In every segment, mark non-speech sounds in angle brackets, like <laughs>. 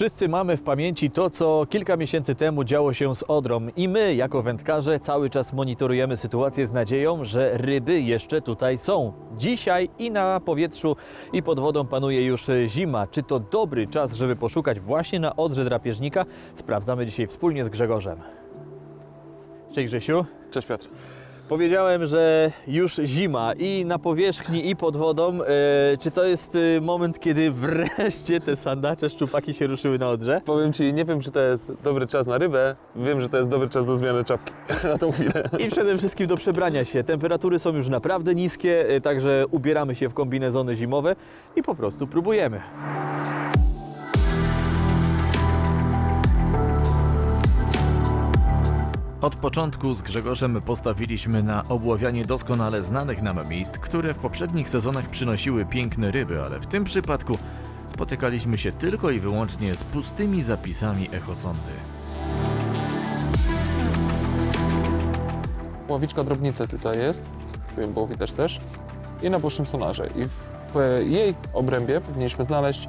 Wszyscy mamy w pamięci to, co kilka miesięcy temu działo się z Odrą i my, jako wędkarze, cały czas monitorujemy sytuację z nadzieją, że ryby jeszcze tutaj są. Dzisiaj i na powietrzu, i pod wodą panuje już zima. Czy to dobry czas, żeby poszukać właśnie na Odrze drapieżnika? Sprawdzamy dzisiaj wspólnie z Grzegorzem. Cześć Grzesiu. Cześć Piotr. Powiedziałem, że już zima i na powierzchni, i pod wodą. E, czy to jest e, moment, kiedy wreszcie te sandacze, szczupaki się ruszyły na Odrze? Powiem Ci, nie wiem czy to jest dobry czas na rybę, wiem, że to jest dobry czas do zmiany czapki <laughs> na tą chwilę. I przede wszystkim do przebrania się. Temperatury są już naprawdę niskie, e, także ubieramy się w kombinezony zimowe i po prostu próbujemy. Od początku z Grzegorzem postawiliśmy na obławianie doskonale znanych nam miejsc, które w poprzednich sezonach przynosiły piękne ryby, ale w tym przypadku spotykaliśmy się tylko i wyłącznie z pustymi zapisami echosondy. Ławiczka drobnicy tutaj jest, wiem, było widać też, i na bocznym sonarze. I w jej obrębie powinniśmy znaleźć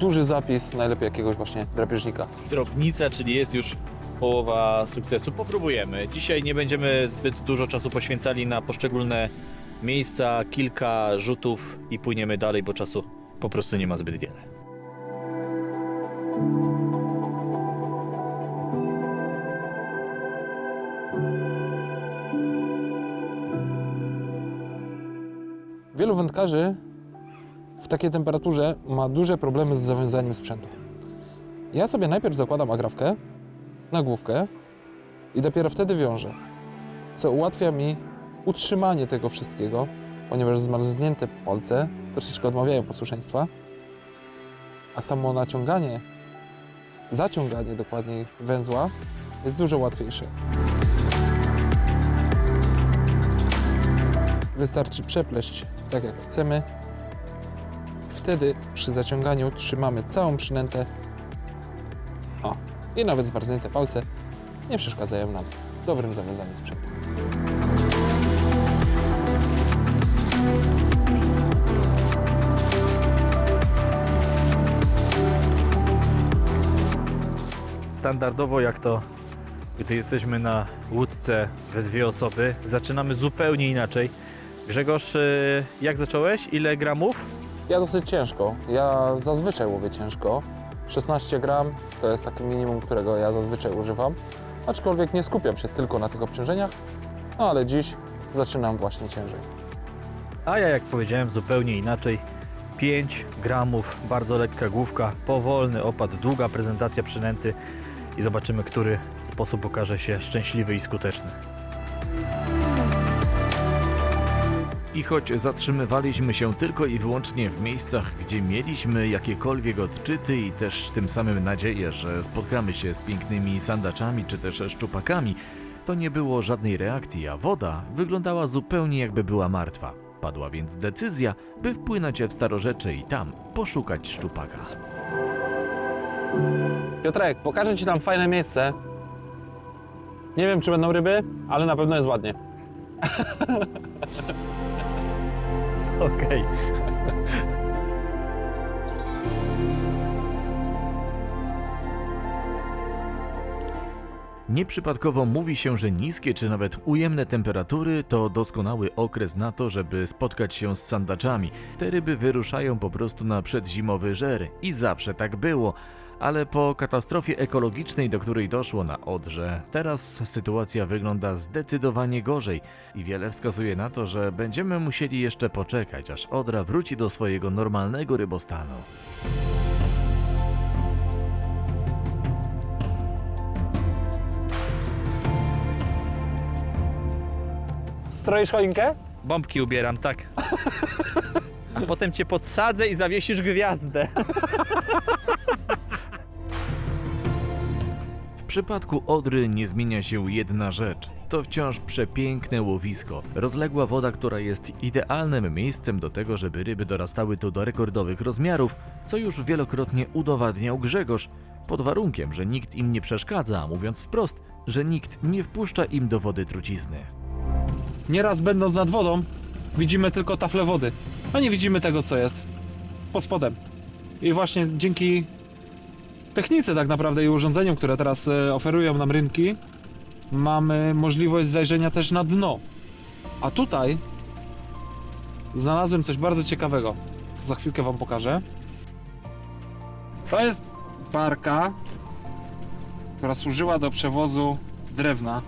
duży zapis, najlepiej jakiegoś właśnie drapieżnika. drobnica, czyli jest już połowa sukcesu. Popróbujemy. Dzisiaj nie będziemy zbyt dużo czasu poświęcali na poszczególne miejsca, kilka rzutów i płyniemy dalej, bo czasu po prostu nie ma zbyt wiele. Wielu wędkarzy w takiej temperaturze ma duże problemy z zawiązaniem sprzętu. Ja sobie najpierw zakładam agrafkę na główkę i dopiero wtedy wiążę, co ułatwia mi utrzymanie tego wszystkiego, ponieważ zmarznięte polce troszeczkę odmawiają posłuszeństwa, a samo naciąganie, zaciąganie dokładniej węzła jest dużo łatwiejsze. Wystarczy przepleść tak jak chcemy. Wtedy przy zaciąganiu trzymamy całą przynętę. O, i nawet zmarznięte palce nie przeszkadzają nam w dobrym zawiązaniu sprzętu. Standardowo, jak to gdy jesteśmy na łódce we dwie osoby, zaczynamy zupełnie inaczej. Grzegorz, y, jak zacząłeś? Ile gramów? Ja dosyć ciężko. Ja zazwyczaj łowię ciężko. 16 gram to jest takie minimum, którego ja zazwyczaj używam. Aczkolwiek nie skupiam się tylko na tych obciążeniach, no ale dziś zaczynam właśnie ciężej. A ja, jak powiedziałem, zupełnie inaczej. 5 gramów, bardzo lekka główka, powolny opad, długa prezentacja przynęty i zobaczymy, który sposób okaże się szczęśliwy i skuteczny. I choć zatrzymywaliśmy się tylko i wyłącznie w miejscach, gdzie mieliśmy jakiekolwiek odczyty i też tym samym nadzieję, że spotkamy się z pięknymi sandaczami czy też szczupakami, to nie było żadnej reakcji, a woda wyglądała zupełnie jakby była martwa. Padła więc decyzja, by wpłynąć w Starorzecze i tam poszukać szczupaka. Piotrek, pokażę Ci tam fajne miejsce. Nie wiem, czy będą ryby, ale na pewno jest ładnie. <laughs> <laughs> Okej. Nieprzypadkowo mówi się, że niskie czy nawet ujemne temperatury to doskonały okres na to, żeby spotkać się z sandaczami. Te ryby wyruszają po prostu na przedzimowy żer i zawsze tak było. Ale po katastrofie ekologicznej, do której doszło na Odrze, teraz sytuacja wygląda zdecydowanie gorzej i wiele wskazuje na to, że będziemy musieli jeszcze poczekać, aż Odra wróci do swojego normalnego rybostanu. Stroisz choinkę? Bombki ubieram, tak. A potem cię podsadzę i zawiesisz gwiazdę. <laughs> Przypadku Odry nie zmienia się jedna rzecz. To wciąż przepiękne łowisko. Rozległa woda, która jest idealnym miejscem do tego, żeby ryby dorastały tu do rekordowych rozmiarów, co już wielokrotnie udowadniał Grzegorz, pod warunkiem, że nikt im nie przeszkadza, mówiąc wprost, że nikt nie wpuszcza im do wody trucizny. Nieraz będąc nad wodą, widzimy tylko taflę wody, a nie widzimy tego, co jest pod spodem. I właśnie dzięki technice tak naprawdę i urządzeniom, które teraz e, oferują nam rynki, mamy możliwość zajrzenia też na dno. A tutaj znalazłem coś bardzo ciekawego. Za chwilkę Wam pokażę. To jest barka, która służyła do przewozu drewna.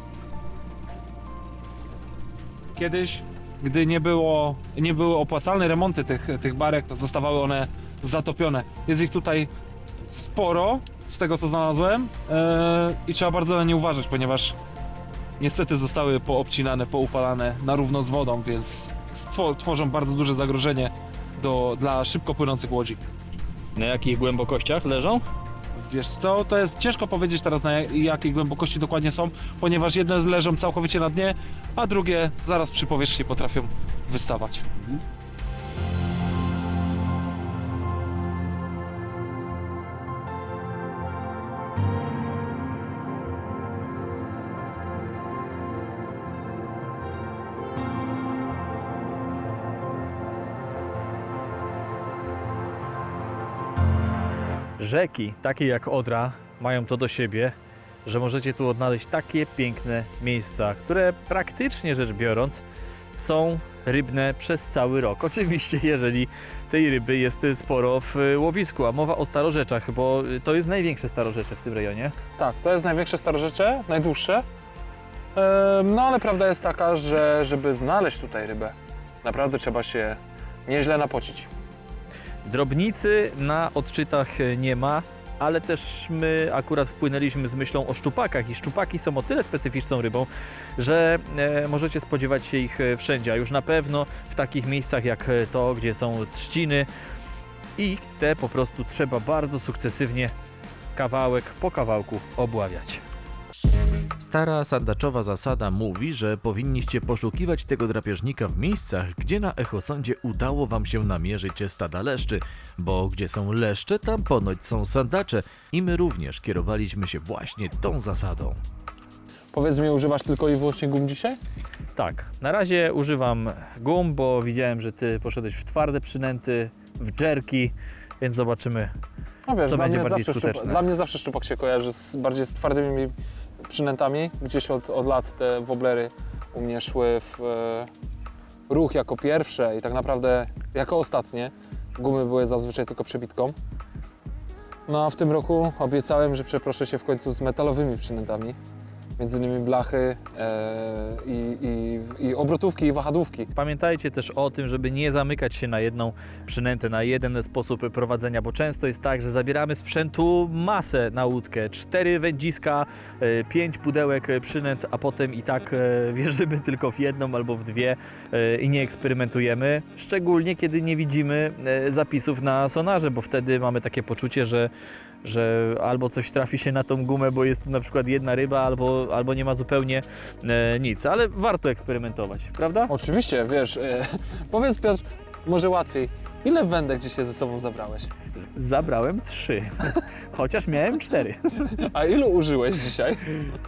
Kiedyś, gdy nie było, nie były opłacalne remonty tych, tych barek, to zostawały one zatopione. Jest ich tutaj sporo, z tego co znalazłem, eee, i trzeba bardzo na nie uważać, ponieważ niestety zostały poobcinane, poupalane na równo z wodą, więc stwo- tworzą bardzo duże zagrożenie do, dla szybko płynących łodzi. Na jakich głębokościach leżą? Wiesz co, to jest ciężko powiedzieć teraz na jak- jakiej głębokości dokładnie są, ponieważ jedne leżą całkowicie na dnie, a drugie zaraz przy powierzchni potrafią wystawać. Rzeki, takie jak Odra, mają to do siebie, że możecie tu odnaleźć takie piękne miejsca, które praktycznie rzecz biorąc są rybne przez cały rok. Oczywiście, jeżeli tej ryby jest sporo w y, łowisku, a mowa o starorzeczach, bo y, to jest największe starorzecze w tym rejonie. Tak, to jest największe starorzecze, najdłuższe. No ale prawda jest taka, że żeby znaleźć tutaj rybę, naprawdę trzeba się nieźle napocić. Drobnicy na odczytach nie ma, ale też my akurat wpłynęliśmy z myślą o szczupakach i szczupaki są o tyle specyficzną rybą, że e, możecie spodziewać się ich e, wszędzie, a już na pewno w takich miejscach jak to, gdzie są trzciny i te po prostu trzeba bardzo sukcesywnie kawałek po kawałku obławiać. Stara sandaczowa zasada mówi, że powinniście poszukiwać tego drapieżnika w miejscach, gdzie na echosądzie udało wam się namierzyć stada leszczy, bo gdzie są leszcze, tam ponoć są sandacze i my również kierowaliśmy się właśnie tą zasadą. Powiedz mi, używasz tylko i wyłącznie gum dzisiaj? Tak, na razie używam gum, bo widziałem, że ty poszedłeś w twarde przynęty, w dżerki, więc zobaczymy. No wiesz, Co będzie bardziej skuteczne? Szczupak, dla mnie zawsze szczupak się kojarzy z, bardziej z twardymi przynętami. Gdzieś od, od lat te woblery u mnie szły w e, ruch jako pierwsze i tak naprawdę jako ostatnie. Gumy były zazwyczaj tylko przebitką. No a w tym roku obiecałem, że przeproszę się w końcu z metalowymi przynętami. Między innymi blachy e, i, i, i obrotówki i wahadłówki. Pamiętajcie też o tym, żeby nie zamykać się na jedną przynętę, na jeden sposób prowadzenia, bo często jest tak, że zabieramy sprzętu masę na łódkę, cztery wędziska, e, pięć pudełek przynęt, a potem i tak e, <laughs> wierzymy tylko w jedną albo w dwie e, i nie eksperymentujemy, szczególnie kiedy nie widzimy zapisów na sonarze, bo wtedy mamy takie poczucie, że że albo coś trafi się na tą gumę, bo jest tu na przykład jedna ryba, albo, albo nie ma zupełnie e, nic, ale warto eksperymentować, prawda? Oczywiście, wiesz, e, <laughs> powiedz Piotr, może łatwiej, ile wędek dzisiaj ze sobą zabrałeś? Zabrałem trzy, <laughs> chociaż miałem cztery. <laughs> A ilu użyłeś dzisiaj?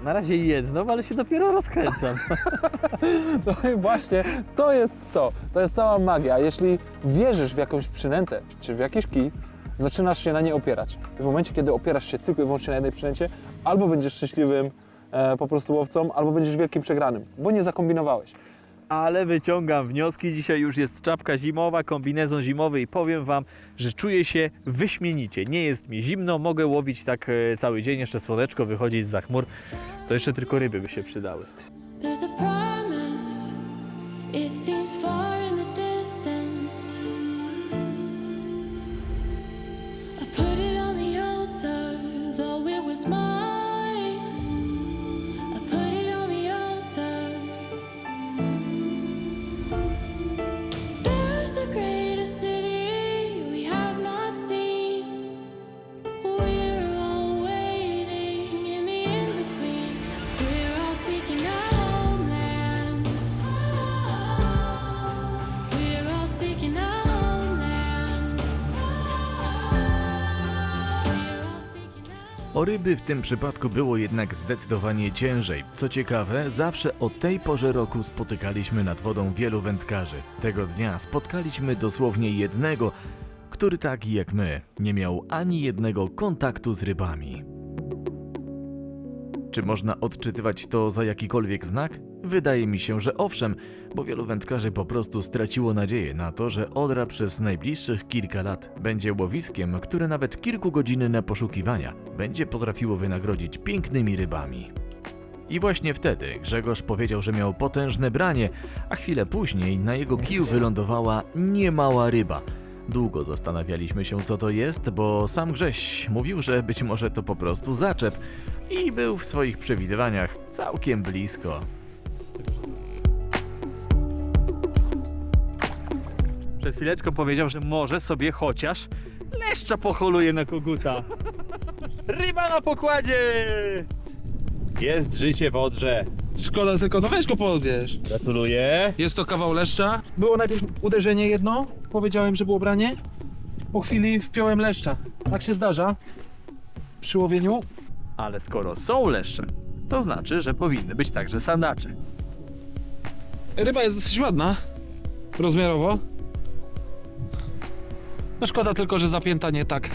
Na razie jedną, ale się dopiero rozkręcam. No i właśnie, to jest to. To jest cała magia. Jeśli wierzysz w jakąś przynętę, czy w jakiś kij, zaczynasz się na nie opierać. W momencie, kiedy opierasz się tylko i wyłącznie na jednej przynęcie, albo będziesz szczęśliwym e, po prostu łowcą, albo będziesz wielkim przegranym, bo nie zakombinowałeś. Ale wyciągam wnioski. Dzisiaj już jest czapka zimowa, kombinezon zimowy i powiem Wam, że czuję się wyśmienicie. Nie jest mi zimno, mogę łowić tak e, cały dzień, jeszcze słoneczko wychodzi z chmur. To jeszcze tylko ryby by się przydały. There's a promise, it seems O ryby w tym przypadku było jednak zdecydowanie ciężej. Co ciekawe, zawsze o tej porze roku spotykaliśmy nad wodą wielu wędkarzy. Tego dnia spotkaliśmy dosłownie jednego, który taki jak my nie miał ani jednego kontaktu z rybami. Czy można odczytywać to za jakikolwiek znak? Wydaje mi się, że owszem, bo wielu wędkarzy po prostu straciło nadzieję na to, że Odra przez najbliższych kilka lat będzie łowiskiem, które nawet kilkugodzinne poszukiwania będzie potrafiło wynagrodzić pięknymi rybami. I właśnie wtedy Grzegorz powiedział, że miał potężne branie, a chwilę później na jego kiju wylądowała niemała ryba. Długo zastanawialiśmy się, co to jest, bo sam Grześ mówił, że być może to po prostu zaczep i był w swoich przewidywaniach całkiem blisko. Przez chwileczkę powiedział, że może sobie chociaż leszcza pocholuje na koguta. Ryba na pokładzie! Jest życie w Odrze. Szkoda tylko, no weź go podbierz. Gratuluję. Jest to kawał leszcza. Było najpierw uderzenie jedno, powiedziałem, że było branie. Po chwili wpiąłem leszcza. Tak się zdarza przy łowieniu. Ale skoro są leszcze, to znaczy, że powinny być także sandacze. Ryba jest dosyć ładna, rozmiarowo. No szkoda tylko, że zapięta nie tak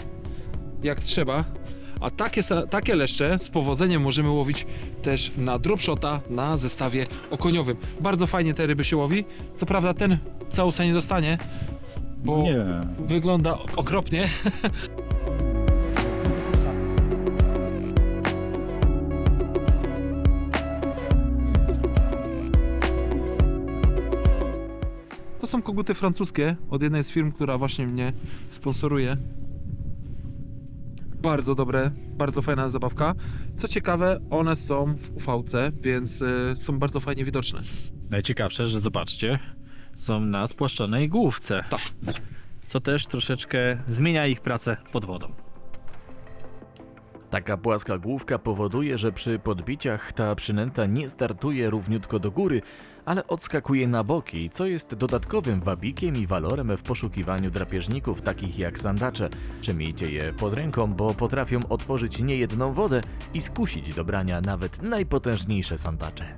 jak trzeba. A takie, takie leszcze z powodzeniem możemy łowić też na dropshota na zestawie okoniowym. Bardzo fajnie te ryby się łowi. Co prawda ten całusa nie dostanie, bo Nie. wygląda okropnie. <laughs> To są koguty francuskie od jednej z firm, która właśnie mnie sponsoruje. Bardzo dobre, bardzo fajna zabawka. Co ciekawe, one są w UV-ce, więc y, są bardzo fajnie widoczne. Najciekawsze, że zobaczcie, są na spłaszczonej główce. Tak. Co też troszeczkę zmienia ich pracę pod wodą. Taka płaska główka powoduje, że przy podbiciach ta przynęta nie startuje równiutko do góry, ale odskakuje na boki, co jest dodatkowym wabikiem i walorem w poszukiwaniu drapieżników takich jak sandacze. Przyjmijcie je pod ręką, bo potrafią otworzyć niejedną wodę i skusić do brania nawet najpotężniejsze sandacze.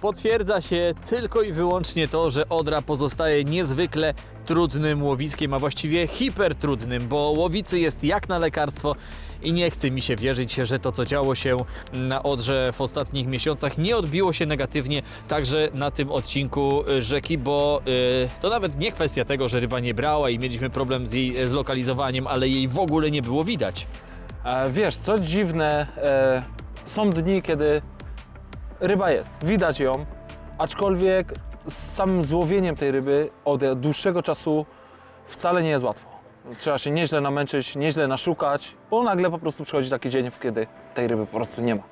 Potwierdza się tylko i wyłącznie to, że Odra pozostaje niezwykle trudnym łowiskiem, a właściwie hipertrudnym, bo łowicy jest jak na lekarstwo i nie chce mi się wierzyć, że to co działo się na Odrze w ostatnich miesiącach nie odbiło się negatywnie także na tym odcinku y, rzeki, bo y, to nawet nie kwestia tego, że ryba nie brała i mieliśmy problem z jej e, zlokalizowaniem, ale jej w ogóle nie było widać. E, wiesz, co dziwne, e, są dni, kiedy ryba jest, widać ją, aczkolwiek z samym złowieniem tej ryby od dłuższego czasu wcale nie jest łatwo. Trzeba się nieźle namęczyć, nieźle naszukać, bo nagle po prostu przychodzi taki dzień, kiedy tej ryby po prostu nie ma.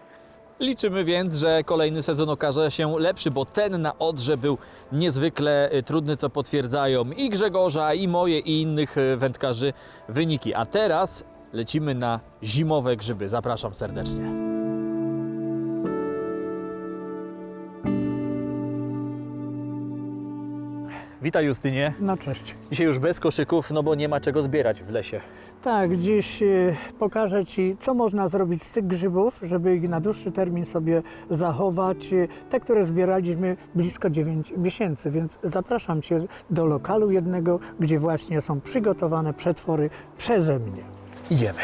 Liczymy więc, że kolejny sezon okaże się lepszy, bo ten na Odrze był niezwykle y, trudny, co potwierdzają i Grzegorza, i moje, i innych y, wędkarzy wyniki. A teraz lecimy na zimowe grzyby. Zapraszam serdecznie. Witaj Justynie. No cześć. Dzisiaj już bez koszyków, no bo nie ma czego zbierać w lesie. Tak, dziś e, pokażę Ci, co można zrobić z tych grzybów, żeby ich na dłuższy termin sobie zachować. E, Te, które zbieraliśmy blisko 9 miesięcy, więc zapraszam Cię do lokalu jednego, gdzie właśnie są przygotowane przetwory przeze mnie. Idziemy.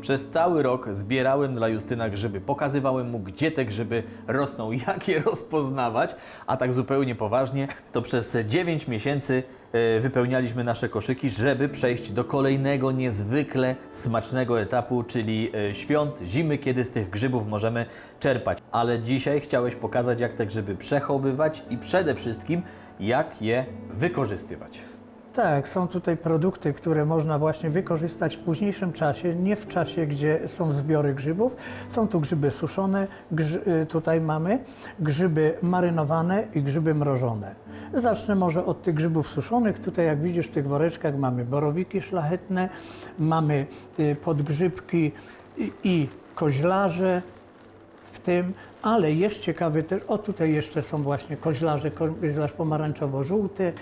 Przez cały rok zbierałem dla Justyna grzyby. Pokazywałem mu, gdzie te grzyby rosną, <laughs> jak je rozpoznawać, a tak zupełnie poważnie, to przez 9 miesięcy e, wypełnialiśmy nasze koszyki, żeby przejść do kolejnego niezwykle smacznego etapu, czyli e, świąt, zimy, kiedy z tych grzybów możemy czerpać. Ale dzisiaj chciałeś pokazać, jak te grzyby przechowywać i przede wszystkim, jak je wykorzystywać. Tak, są tutaj produkty, które można właśnie wykorzystać w późniejszym czasie, nie w czasie, gdzie są zbiory grzybów. Są tu grzyby suszone, grzy, tutaj mamy grzyby marynowane i grzyby mrożone. Zacznę może od tych grzybów suszonych. Tutaj jak widzisz w tych woreczkach mamy borowiki szlachetne, mamy y, podgrzybki i koźlarze, w tym Ale jest ciekawy też, o tutaj jeszcze są właśnie koźlarze, koźlarz pomarańczowo-żółty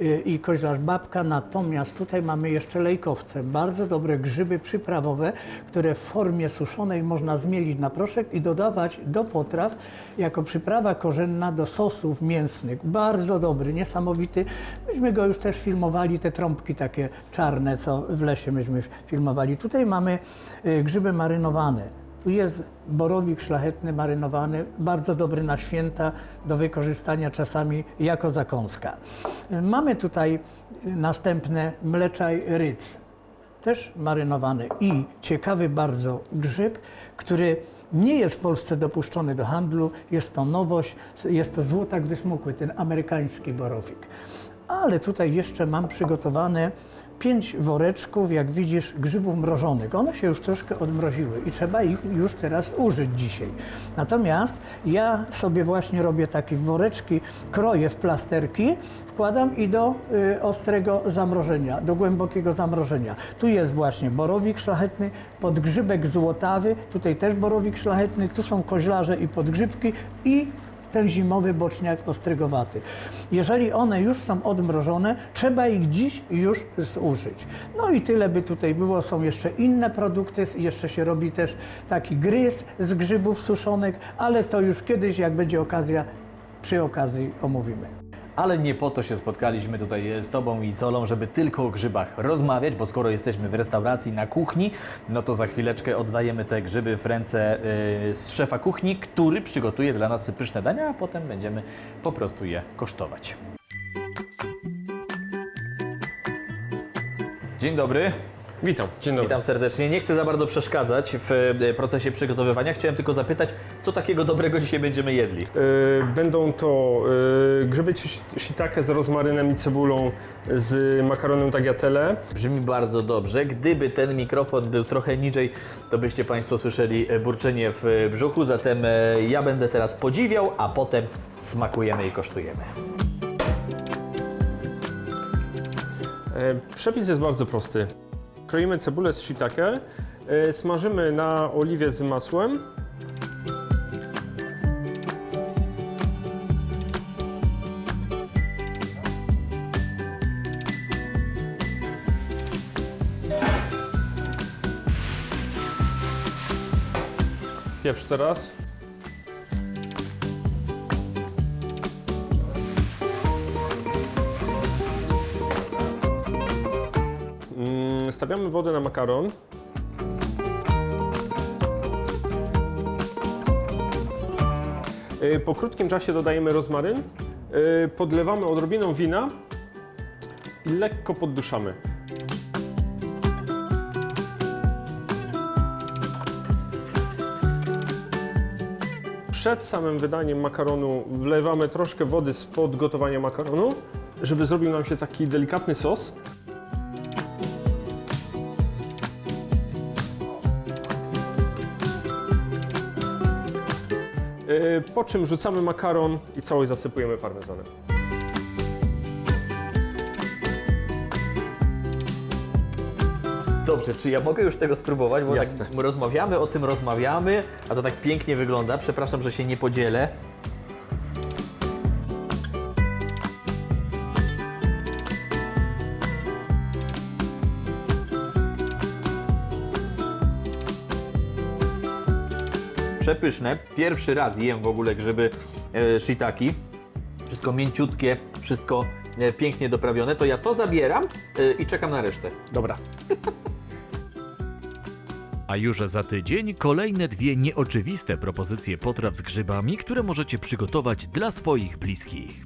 y, i koźlarz babka, natomiast tutaj mamy jeszcze lejkowce, bardzo dobre grzyby przyprawowe, które w formie suszonej można zmielić na proszek i dodawać do potraw jako przyprawa korzenna do sosów mięsnych. Bardzo dobry, niesamowity. Myśmy go już też filmowali, te trąbki takie czarne, co w lesie myśmy filmowali. Tutaj mamy y, grzyby marynowane. Tu jest borowik szlachetny, marynowany, bardzo dobry na święta, do wykorzystania czasami jako zakąska. Mamy tutaj następne mleczaj ryc, też marynowany i ciekawy bardzo grzyb, który nie jest w Polsce dopuszczony do handlu, jest to nowość, jest to złotak wysmukły, ten amerykański borowik. Ale tutaj jeszcze mam przygotowane pięć woreczków, jak widzisz, grzybów mrożonych. One się już troszkę odmroziły i trzeba ich już teraz użyć dzisiaj. Natomiast ja sobie właśnie robię takie woreczki, kroję w plasterki, wkładam i do y, ostrego zamrożenia, do głębokiego zamrożenia. Tu jest właśnie borowik szlachetny, podgrzybek złotawy, tutaj też borowik szlachetny, tu są koźlarze i podgrzybki i ten zimowy boczniak ostrygowaty. Jeżeli one już są odmrożone, trzeba ich dziś już zużyć. No i tyle by tutaj było. Są jeszcze inne produkty, jeszcze się robi też taki gryz z grzybów suszonych, ale to już kiedyś, jak będzie okazja, przy okazji omówimy. Ale nie po to się spotkaliśmy tutaj z Tobą i Solą, żeby tylko o grzybach rozmawiać, bo skoro jesteśmy w restauracji na kuchni, no to za chwileczkę oddajemy te grzyby w ręce yy, z szefa kuchni, który przygotuje dla nas pyszne dania, a potem będziemy po prostu je kosztować. Dzień dobry. Witam, dzień dobry. Witam serdecznie. Nie chcę za bardzo przeszkadzać w e, procesie przygotowywania. Chciałem tylko zapytać, co takiego dobrego dzisiaj będziemy jedli? Y, Będą to y, grzyby shi- shiitake z rozmarynem i cebulą z makaronem tagliatelle. Brzmi bardzo dobrze. Gdyby ten mikrofon był trochę niżej, to byście Państwo słyszeli e, burczenie w e, brzuchu. Zatem e, ja będę teraz podziwiał, a potem smakujemy i kosztujemy. E, Przepis jest bardzo prosty. Kroimy cebulę z shiitake, e, smażymy na oliwie z masłem. Pieprz teraz. Stawiamy wodę na makaron. Y, Po krótkim czasie dodajemy rozmaryn, y, podlewamy odrobiną wina i lekko podduszamy. Przed samym wydaniem makaronu wlewamy troszkę wody spod gotowania makaronu, żeby zrobił nam się taki delikatny sos. Po czym rzucamy makaron i całość zasypujemy parmezanem. Dobrze, czy ja mogę już tego spróbować? Bo Jasne. tak rozmawiamy o tym, rozmawiamy, a to tak pięknie wygląda. Przepraszam, że się nie podzielę. Przepyszne. Pierwszy raz jem w ogóle grzyby e, shiitaki. Wszystko mięciutkie, wszystko e, pięknie doprawione. To ja to zabieram e, i czekam na resztę. Dobra. <laughs> A już za tydzień kolejne dwie nieoczywiste propozycje potraw z grzybami, które możecie przygotować dla swoich bliskich.